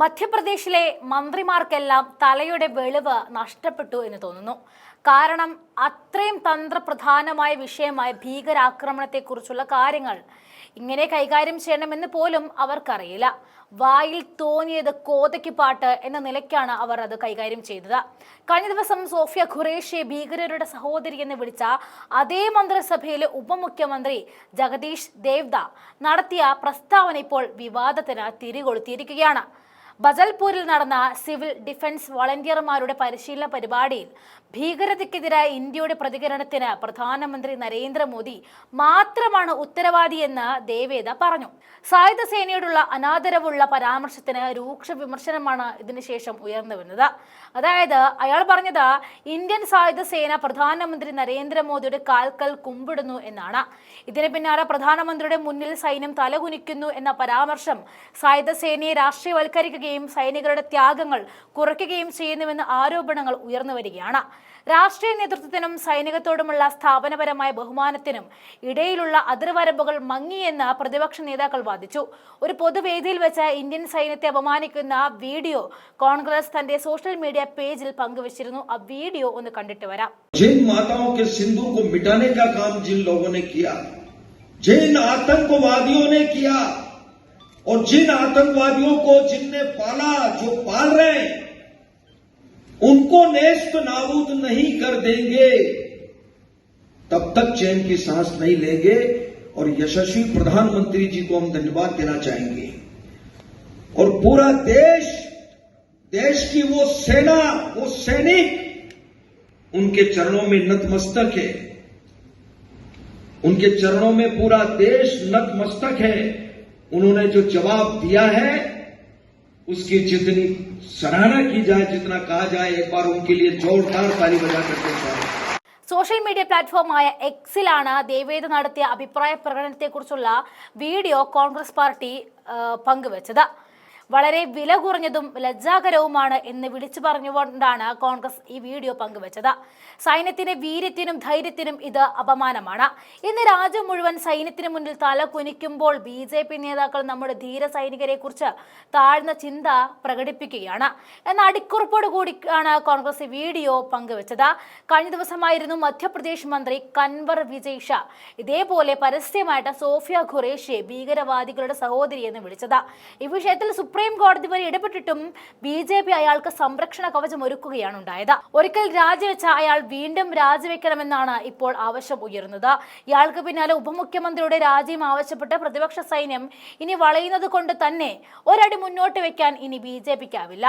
മധ്യപ്രദേശിലെ മന്ത്രിമാർക്കെല്ലാം തലയുടെ വെളിവ് നഷ്ടപ്പെട്ടു എന്ന് തോന്നുന്നു. കാരണം അത്രയും തന്ത്രപ്രധാനമായ വിഷയമായ ഭീകരാക്രമണത്തെക്കുറിച്ചുള്ള കാര്യങ്ങൾ ഇങ്ങനെ കൈകാര്യം ചെയ്യണമെന്ന് പോലും അവർക്കറിയില്ല. വായിൽ തോന്നിയത് കോതയ്ക്ക് പാട്ട് എന്ന നിലയ്ക്കാണ് അവർ അത് കൈകാര്യം ചെയ്തത്. കഴിഞ്ഞ ദിവസം സോഫിയ ഖുറേഷിയെ ഭീകരരുടെ സഹോദരി എന്ന് വിളിച്ച അതേ മന്ത്രിസഭയിലെ ഉപമുഖ്യമന്ത്രി ജഗദീഷ് ദേവ്ദ നടത്തിയ പ്രസ്താവന ഇപ്പോൾ വിവാദത്തിന് തിരികൊളുത്തിയിരിക്കുകയാണ്. ബജൽപൂരിൽ നടന്ന സിവിൽ ഡിഫൻസ് വളണ്ടിയർമാരുടെ പരിശീലന പരിപാടിയിൽ ഭീകരതയ്ക്കെതിരായ ഇന്ത്യയുടെ പ്രതികരണത്തിന് പ്രധാനമന്ത്രി നരേന്ദ്രമോദി മാത്രമാണ് ഉത്തരവാദിയെന്ന് ദേവേദ പറഞ്ഞു. സായുധ സേനയോടുള്ള അനാദരവുള്ള പരാമർശത്തിന് രൂക്ഷ വിമർശനമാണ് ഇതിനുശേഷം ഉയർന്നു വന്നത് അതായത് അയാൾ പറഞ്ഞത് ഇന്ത്യൻ സായുധ സേന പ്രധാനമന്ത്രി നരേന്ദ്രമോദിയുടെ കാൽക്കൽ കുമ്പിടുന്നു എന്നാണ്. ഇതിന് പിന്നാലെ പ്രധാനമന്ത്രിയുടെ മുന്നിൽ സൈന്യം തലകുനിക്കുന്നു എന്ന പരാമർശം സായുധ സേനയെ രാഷ്ട്രീയവൽക്കരിക്കുകയും സൈനികരുടെ ത്യാഗങ്ങൾ കുറയ്ക്കുകയും ചെയ്യുന്നുവെന്ന ആരോപണങ്ങൾ ഉയർന്നു വരികയാണ് രാഷ്ട്രീയ നേതൃത്വത്തിനും സൈനികത്തോടുമുള്ള സ്ഥാപനപരമായ ബഹുമാനത്തിനും ഇടയിലുള്ള അതിർവരമ്പുകൾ മങ്ങിയെന്ന് പ്രതിപക്ഷ നേതാക്കൾ വാദിച്ചു ഒരു പൊതുവേദിയിൽ വെച്ച് ഇന്ത്യൻ സൈന്യത്തെ അപമാനിക്കുന്ന വീഡിയോ കോൺഗ്രസ് തന്റെ സോഷ്യൽ മീഡിയ പേജിൽ പങ്കുവച്ചിരുന്നു ആ വീഡിയോ ഒന്ന് കണ്ടിട്ട് വരാം जिन माताओं के सिंधु को मिटाने का काम जिन लोगों ने किया जिन आतंकवादियों ने किया और जिन आतंकवादियों को जिनने पाला, जो पाल रहे हैं, उनको नेस्त नाबूद नहीं कर देंगे। तब तक चैन की सांस नहीं लेंगे और यशस्वी प्रधानमंत्री जी को हम धन्यवाद देना चाहेंगे। और पूरा देश देश की वो सेना, वो सैनिक उनके चरणों में नतमस्तक है। उनके चरणों में पूरा देश नतमस्तक है। उन्होंने जो जवाब दिया है उसकी जितनी सराहना की जाए जितना कहा जाए एक बार उनके लिए जोरदार ताली बजा करके स्वागत സോഷ്യൽ മീഡിയ പ്ലാറ്റ്ഫോമായ എക്സിലാണ് ദേവേദ നടത്തിയ അഭിപ്രായ പ്രകടനത്തെക്കുറിച്ചുള്ള വീഡിയോ കോൺഗ്രസ് പാർട്ടി ആ, പങ്കുവച്ചത് വളരെ വില കുറഞ്ഞതും ലജ്ജാകരവുമാണ് എന്ന് വിളിച്ചു പറഞ്ഞുകൊണ്ടാണ് കോൺഗ്രസ് ഈ വീഡിയോ പങ്കുവച്ചത്. സൈന്യത്തിന്റെ വീര്യത്തിനും ധൈര്യത്തിനും ഇത് അപമാനമാണ്. ഇന്ന് രാജ്യം മുഴുവൻ സൈന്യത്തിന് മുന്നിൽ തല കുനിക്കുമ്പോൾ ബി ജെ പി നേതാക്കൾ നമ്മുടെ ധീര സൈനികരെ കുറിച്ച് താഴ്ന്ന ചിന്ത പ്രകടിപ്പിക്കുകയാണ്. എന്ന അടിക്കുറിപ്പോട് കൂടിയാണ് കോൺഗ്രസ് ഈ വീഡിയോ പങ്കുവച്ചത്. കഴിഞ്ഞ ദിവസമായിരുന്നു മധ്യപ്രദേശ് മന്ത്രി കൻവർ വിജയ് ഷാ ഇതേപോലെ പരസ്യമായിട്ട് സോഫിയ ഖുറേഷിയെ ഭീകരവാദികളുടെ സഹോദരി എന്ന് വിളിച്ചത്. ഈ വിഷയത്തിൽ സുപ്രീം കോടതി വരെ ഇടപെട്ടിട്ടും ബി ജെ പി അയാൾക്ക് സംരക്ഷണ കവചം ഒരുക്കുകയാണ് ഉണ്ടായത്. ഒരിക്കൽ രാജിവെച്ച അയാൾ വീണ്ടും രാജിവെക്കണമെന്നാണ് ഇപ്പോൾ ആവശ്യം ഉയരുന്നത്. ഇയാൾക്ക് പിന്നാലെ ഉപമുഖ്യമന്ത്രിയുടെ രാജ്യം ആവശ്യപ്പെട്ട് പ്രതിപക്ഷ സൈന്യം ഇനി വളയുന്നത് കൊണ്ട് തന്നെ ഒരടി മുന്നോട്ട് വെക്കാൻ ഇനി ബി ജെ പിക്കാവില്ല.